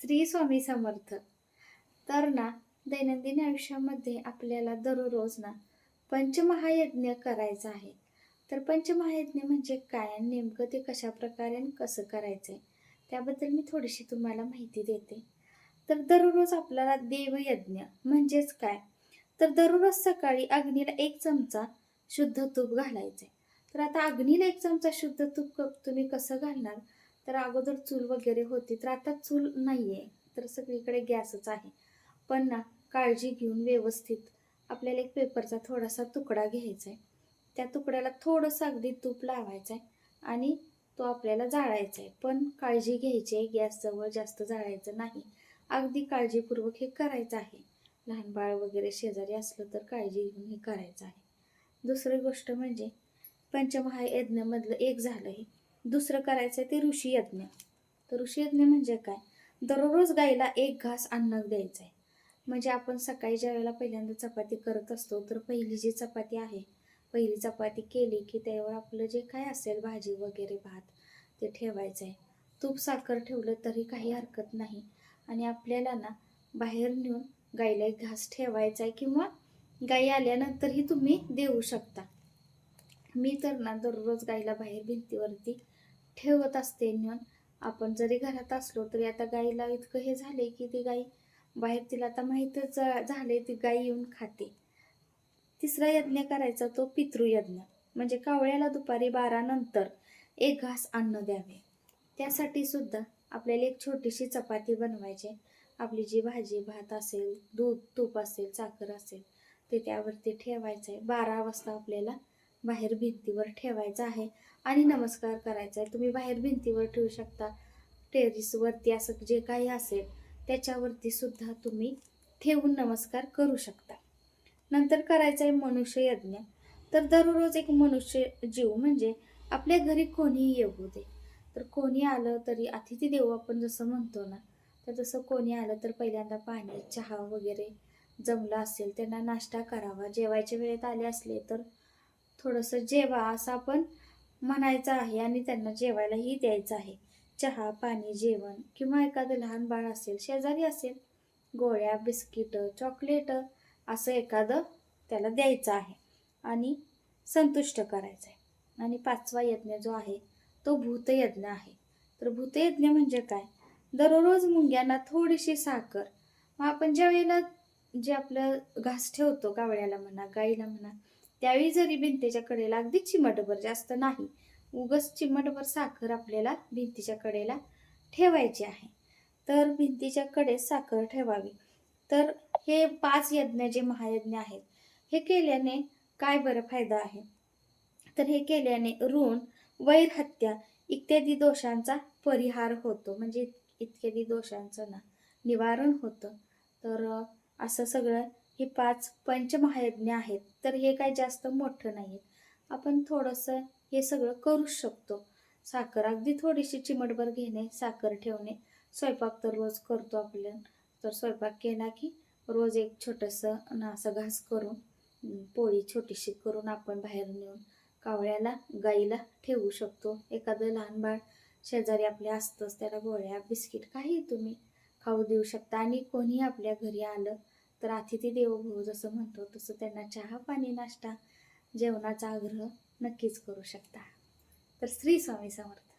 श्री स्वामी समर्थ. तर ना दैनंदिन आयुष्यामध्ये आपल्याला दररोज ना पंचमहायज्ञ करायचा आहे. तर पंचमहायज्ञ म्हणजे काय आणि नेमकं ते कशा प्रकारे आणि कसं करायचं आहे त्याबद्दल मी थोडीशी तुम्हाला माहिती देते. तर दररोज आपल्याला देवयज्ञ म्हणजेच काय? तर दररोज सकाळी अग्नीला एक चमचा शुद्ध तूप घालायचं आहे तर आता अग्नीला एक चमचा शुद्ध तूप तुम्ही कसं घालणार? तर अगोदर चूल वगैरे होती तर आता चूल नाही आहे तर सगळीकडे गॅसच आहे. पण ना काळजी घेऊन व्यवस्थित आपल्याला एक पेपरचा थोडासा तुकडा घ्यायचा आहे त्या तुकड्याला थोडंसं अगदी तूप लावायचं आहे आणि तो आपल्याला जाळायचा आहे पण काळजी घ्यायची आहे गॅसजवळ जास्त जाळायचं नाही. अगदी काळजीपूर्वक हे करायचं आहे. लहान बाळ वगैरे शेजारी असलं तर काळजी घेऊन हे करायचं आहे. दुसरी गोष्ट म्हणजे पंचमहायज्ञमधलं एक झालं हे दुसरं करायचं आहे ते ऋषीयज्ञ तर ऋषीयज्ञ म्हणजे काय? दररोज गाईला एक घास अन्न द्यायचं आहे म्हणजे आपण सकाळी ज्या वेळेला पहिल्यांदा चपाती करत असतो तर पहिली जी चपाती आहे पहिली चपाती केली की त्यावर आपलं जे काय असेल भाजी वगैरे भात ते ठेवायचं आहे तूप साखर ठेवलं तरी काही हरकत नाही. आणि आपल्याला ना बाहेर नेऊन गाईला एक घास ठेवायचा आहे किंवा गाई आल्यानंतरही तुम्ही देऊ शकता. मी तर ना दररोज गाईला बाहेर भिंतीवरती ठेवत असते. म्हणून आपण जरी घरात असलो तरी आता गाईला इतकं हे झाले की ती गाई बाहेर तिला आता माहीतच झाले ती गाई येऊन खाते. तिसरा यज्ञ करायचा तो पितृयज्ञ. म्हणजे कावळ्याला दुपारी बारा नंतर एक घास अन्न द्यावे. त्यासाठी सुद्धा आपल्याला एक छोटीशी चपाती बनवायची. आहे. आपली जी भाजी भात असेल दूध तूप असेल साखर असेल ते त्यावरती ठेवायचं आहे बारा वाजता आपल्याला बाहेर भिंतीवर ठेवायचं आहे. आणि नमस्कार करायचा आहे तुम्ही बाहेर भिंतीवर ठेवू शकता. टेरिसवरती असं जे काही असेल त्याच्यावरती सुद्धा तुम्ही ठेवून नमस्कार करू शकता. नंतर करायचं आहे मनुष्य यज्ञ. तर दररोज एक मनुष्य जीव म्हणजे आपल्या घरी कोणीही येऊ दे. तर कोणी आलं तरी अतिथी देव आपण जसं म्हणतो ना तर तसं कोणी आलं तर पहिल्यांदा पाणी चहा वगैरे जमलं असेल त्यांना नाश्ता करावा. जेवायच्या वेळेत आले असले तर थोडंसं जेवा असं आपण म्हणायचं आहे आणि त्यांना जेवायलाही द्यायचं आहे. चहा पाणी जेवण किंवा एखादं लहान बाळ असेल शेजारी असेल गोळ्या बिस्किटं चॉकलेट असं एखादं त्याला द्यायचं आहे आणि संतुष्ट करायचं आहे. आणि पाचवा यज्ञ जो आहे तो भूतयज्ञ आहे. तर भूतयज्ञ म्हणजे काय? दररोज मुंग्यांना थोडीशी साखर. मग आपण ज्या वेळेला जे आपलं घास ठेवतो कावळ्याला म्हणा गाईला म्हणा त्यावेळी जरी भिंतीच्या कडेला अगदी चिमटभर जास्त नाही उगस चिमटभर साखर आपल्याला भिंतीच्या कडेला ठेवायची आहे. तर भिंतीच्या कडे साखर ठेवावी. तर हे पाच यज्ञ जे महायज्ञ आहेत हे केल्याने काय बरं फायदा आहे? तर हे केल्याने ऋण वैर हत्या इत्यादी दोषांचा परिहार होतो. म्हणजे इत्यादी दोषांचं ना निवारण होतं. तर असं सगळं हे पाच पंचमहायज्ञ आहेत तर हे काय जास्त मोठं नाही आपण थोडंसं हे सगळं करू शकतो. साखर अगदी थोडीशी चिमटभर घेणे साखर ठेवणे स्वयंपाक तर रोज करतो आपल्या तर स्वयंपाक केला की रोज एक छोटंसं ना असं घास करून पोळी छोटीशी करून आपण बाहेर नेऊन कावळ्याला गाईला ठेवू शकतो. एखादं लहान बाळ शेजारी आपल्या असतंच त्याला गोळ्या बिस्किट काही तुम्ही खाऊ देऊ शकता. आणि कोणी आपल्या घरी आलं तर अतिथी देवो जसं म्हणतो तसं त्यांना चहा पाणी नाश्ता जेवणाचा आग्रह नक्कीच करू शकता. तर श्री स्वामी समर्थ.